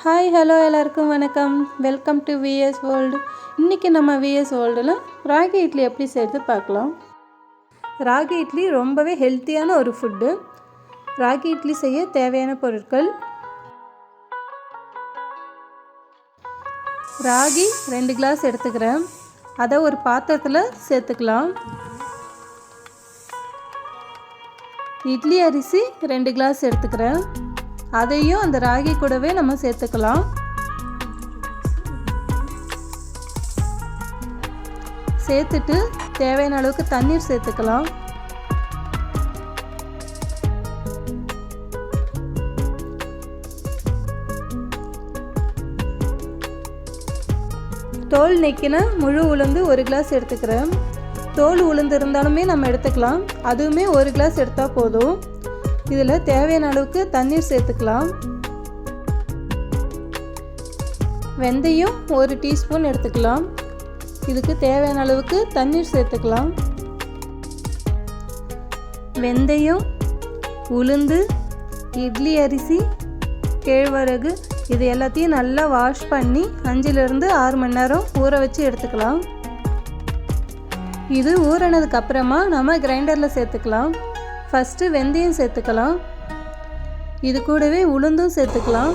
Hi hello எல்லாருக்கும் வணக்கம். Welcome to vs world இன்றைக்கி நம்ம விஎஸ் வேர்ல்டில் ராகி இட்லி எப்படி செய்கிறது பார்க்கலாம். ராகி இட்லி ரொம்பவே ஹெல்த்தியான ஒரு ஃபுட்டு ராகி இட்லி செய்ய தேவையான பொருட்கள். ராகி ரெண்டு கிளாஸ் எடுத்துக்கிறேன். அதை ஒரு பாத்திரத்தில் சேர்த்துக்கலாம். இட்லி அரிசி ரெண்டு கிளாஸ் எடுத்துக்கிறேன். அதையும் அந்த ராகி கூடவே நம்ம சேர்த்துக்கலாம். சேர்த்துட்டு தேவையான அளவுக்கு தண்ணீர் சேர்த்துக்கலாம். தோல் நிற்கின முழு உளுந்து ஒரு கிளாஸ் எடுத்துக்கிறேன். தோல் உளுந்து இருந்தாலுமே நம்ம எடுத்துக்கலாம். அதுவுமே ஒரு கிளாஸ் எடுத்தால் போதும். இதில் தேவையான அளவுக்கு தண்ணீர் சேர்த்துக்கலாம். வெந்தயம் ஒரு டீஸ்பூன் எடுத்துக்கலாம். இதுக்கு தேவையான அளவுக்கு தண்ணீர் சேர்த்துக்கலாம். வெந்தயம் உளுந்து இட்லி அரிசி கேழ்வரகு இது எல்லாத்தையும் நல்லா வாஷ் பண்ணி அஞ்சுலேருந்து ஆறு மணி நேரம் ஊற வச்சு எடுத்துக்கலாம். இது ஊறினதுக்கு அப்புறமா நம்ம கிரைண்டரில் சேர்த்துக்கலாம். ஃபஸ்ட்டு வெந்தயம் சேர்த்துக்கலாம். இது கூடவே உளுந்தும் சேர்த்துக்கலாம்.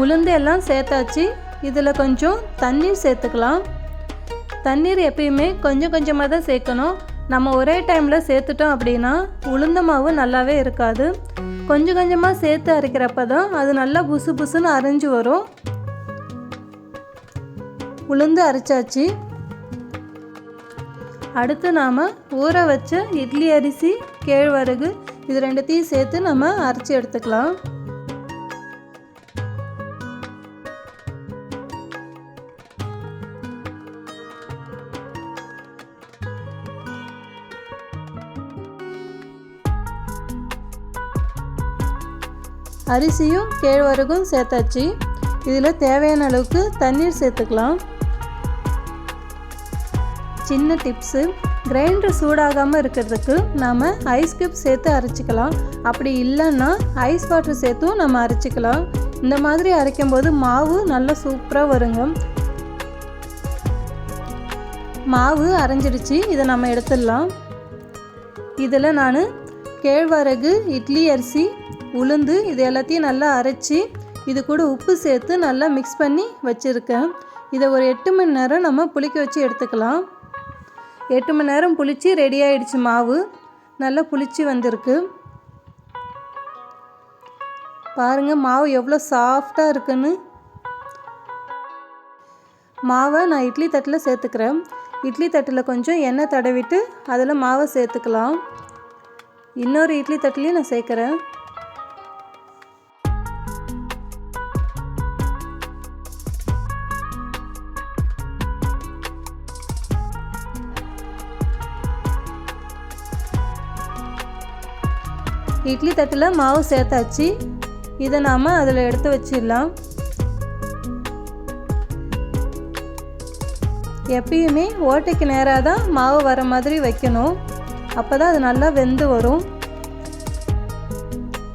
உளுந்து எல்லாம் சேர்த்தாச்சு. இதில் கொஞ்சம் தண்ணீர் சேர்த்துக்கலாம். தண்ணீர் எப்பயுமே கொஞ்சம் கொஞ்சமாக தான் சேர்க்கணும். நம்ம ஒரே டைமில் சேர்த்துட்டோம் அப்படின்னா உளுந்த மாவு நல்லாவே இருக்காது. கொஞ்சம் கொஞ்சமாக சேர்த்து அரைக்கிறப்ப தான் அது நல்லா புசு புசுன்னு அரைஞ்சு வரும். உளுந்து அரைச்சாச்சு. அடுத்து நாம் ஊற வச்ச இட்லி அரிசி கேழ்வரகு இது ரெண்டுத்தையும் சேர்த்து நம்ம அரைச்சி எடுத்துக்கலாம். அரிசியும் கேழ்வரகும் சேர்த்தாச்சு. இதில் தேவையான அளவுக்கு தண்ணீர் சேர்த்துக்கலாம். சின்ன டிப்ஸு கிரைண்டர் சூடாகாமல் இருக்கிறதுக்கு நாம் ஐஸ் க்யூப் சேர்த்து அரைச்சிக்கலாம். அப்படி இல்லைன்னா ஐஸ் வாட்டர் சேர்த்தும் நம்ம அரைச்சிக்கலாம். இந்த மாதிரி அரைக்கும் போது மாவு நல்லா சூப்பராக வருங்க. மாவு அரைஞ்சிடுச்சு. இதை நம்ம எடுத்துடலாம். இதில் நான் கேழ்வரகு இட்லி அரிசி உளுந்து இது எல்லாத்தையும் நல்லா அரைச்சி இது கூட உப்பு சேர்த்து நல்லா மிக்ஸ் பண்ணி வச்சுருக்கேன். இதை ஒரு எட்டு மணி நேரம் நம்ம புளிக்க வச்சு எடுத்துக்கலாம். எட்டு மணி நேரம் புளித்து ரெடி ஆகிடுச்சு மாவு. நல்லா புளிச்சு வந்திருக்கு. பாருங்கள் மாவு எவ்வளோ சாஃப்டாக இருக்குன்னு. மாவை நான் இட்லி தட்டில் சேர்த்துக்கிறேன். இட்லி தட்டில் கொஞ்சம் எண்ணெய் தடவிட்டு அதில் மாவை சேர்த்துக்கலாம். இன்னொரு இட்லி தட்டிலையும் நான் சேர்க்குறேன். இட்லி தட்டில் மாவு சேர்த்தாச்சு. இதை நாம் அதில் எடுத்து வச்சிடலாம். எப்பயுமே ஓட்டைக்கு நேராக தான் மாவு வர மாதிரி வைக்கணும். அப்போ தான் அது நல்லா வெந்து வரும்.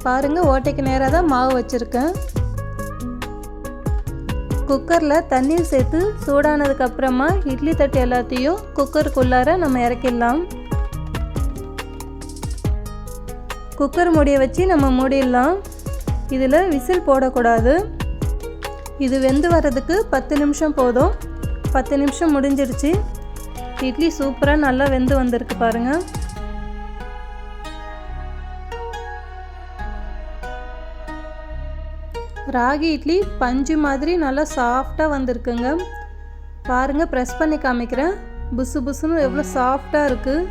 பாருங்கள் ஓட்டைக்கு நேராக தான் மாவு வச்சுருக்கேன். குக்கரில் தண்ணீர் சேர்த்து சூடானதுக்கப்புறமா இட்லி தட்டு எல்லாத்தையும் குக்கருக்குள்ளார நம்ம இறக்கிடலாம். குக்கர் மூடியை வச்சு நம்ம மூடிடலாம். இதில் விசில் போடக்கூடாது. இது வெந்து வர்றதுக்கு பத்து நிமிஷம் போதும். பத்து நிமிஷம் முடிஞ்சிடுச்சு இட்லி சூப்பராக நல்லா வெந்து வந்திருக்கு பாருங்கள் ராகி இட்லி பஞ்சு மாதிரி நல்லா சாஃப்டாக வந்திருக்குங்க. பாருங்கள் ப்ரெஸ் பண்ணி காமிக்கிறேன். புசு புசுன்னு எவ்வளோ சாஃப்டாக இருக்குது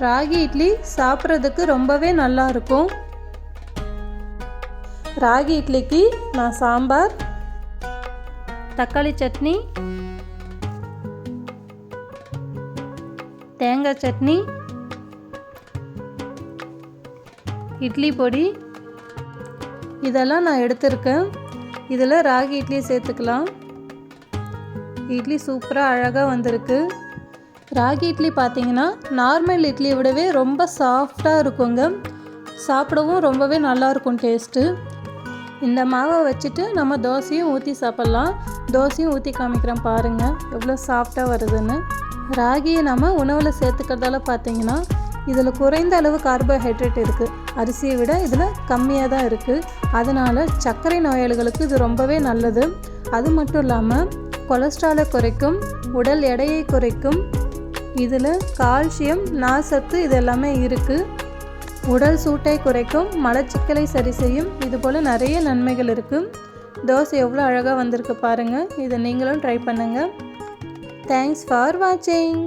ராகி இட்லி சாப்பிட்றதுக்கு ரொம்பவே நல்லா இருக்கும். ராகி இட்லிக்கு நான் சாம்பார் தக்காளி சட்னி தேங்காய் சட்னி இட்லி பொடி. இதெல்லாம் நான் எடுத்திருக்கேன். இதில் ராகி இட்லி சேர்த்துக்கலாம். இட்லி சூப்பராக அழகாக வந்திருக்கு. ராகி இட்லி பார்த்தீங்கன்னா நார்மல் இட்லியை விடவே ரொம்ப சாஃப்டாக இருக்குங்க. சாப்பிடவும் ரொம்பவே நல்லாயிருக்கும் டேஸ்ட்டு இந்த மாவை வச்சுட்டு நம்ம தோசையும் ஊற்றி சாப்பிட்லாம். தோசையும் ஊற்றி காமிக்கிறேன் பாருங்கள் எவ்வளோ சாஃப்டாக வருதுன்னு. ராகியை நம்ம உணவில் சேர்த்துக்கிறதால பார்த்தீங்கன்னா இதில் குறைந்த அளவு கார்போஹைட்ரேட் இருக்குது அரிசியை விட இதில் கம்மியாக தான் இருக்குது அதனால் சர்க்கரை நோயாளிகளுக்கு இது ரொம்பவே நல்லது. அது மட்டும் இல்லாமல் கொலஸ்ட்ராலை குறைக்கும் உடல் எடையை குறைக்கும் இதில் கால்சியம் நார்சத்து இது எல்லாமே இருக்குது உடல் சூட்டை குறைக்கும் மலச்சிக்கலை சரி செய்யும் இது போல் நிறைய நன்மைகள் இருக்குது தோசை எவ்வளோ அழகாக வந்திருக்கு பாருங்கள் இதை நீங்களும் ட்ரை பண்ணுங்கள் தேங்க்ஸ் ஃபார் வாட்சிங்